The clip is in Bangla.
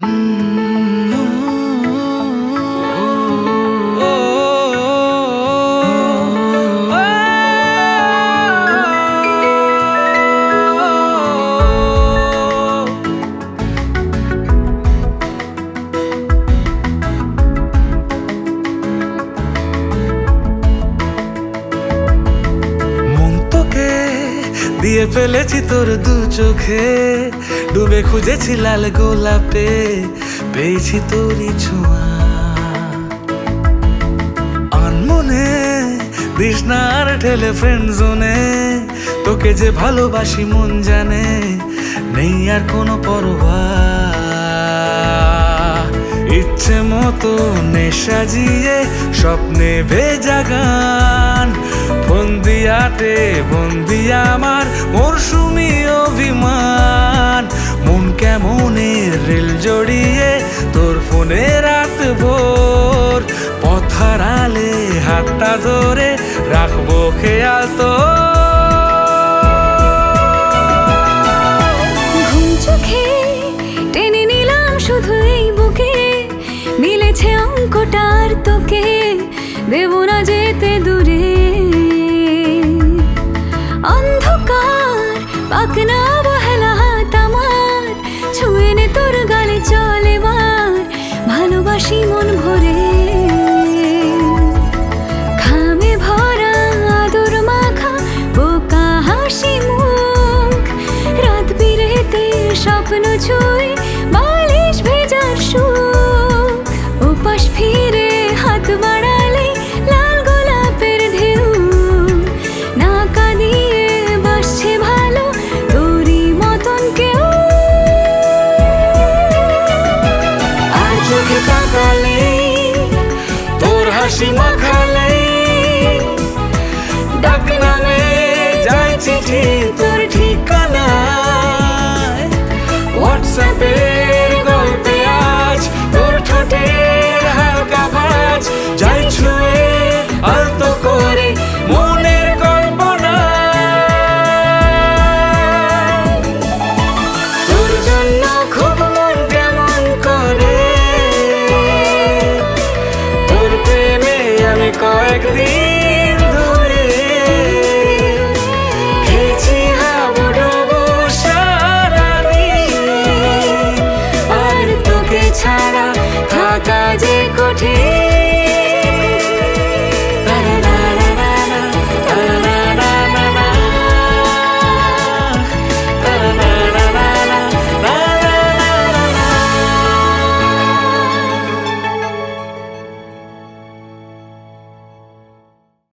মন দিয়ে ফেলেছি তোর দু চোখে। ডুবে খুঁজেছি লাল গোলাপে, পেয়েছি তোরই ছোঁয়া। আনমনে তৃষ্ণার ঠেলে ফ্রেন্ড জোনে তোকে যে ভালোবাসি মন জানে, নেই আর কোনো পরোয়া। ইচ্ছে মতো নে সাজিয়ে স্বপ্নে ভেজা গান বন্দিয়াতে বন্দি আমার মরশুমি অভিমান। মন কেমনের রেল জড়িয়ে তোর ফোনে রাত ভোর? পথ হারালে হাতটা ধরে রাখব খেয়াল তো ঘুম চোখে টেনে নিলাম বুকে। অঙ্কটার তোকে। দেব না যেতে দূরে। স্বপ্ন ছুঁই বালিশ ভেজার উপাস ফিরে হাত বাড়ালে লাল গোলাপের ঢেউ। নাকা দিয়ে বাসছে ভালো তোরই মতন কেউ। আর চোখে তাকালে তোর হাসি মাখালে ডাক নামে যায় চিঠি baby.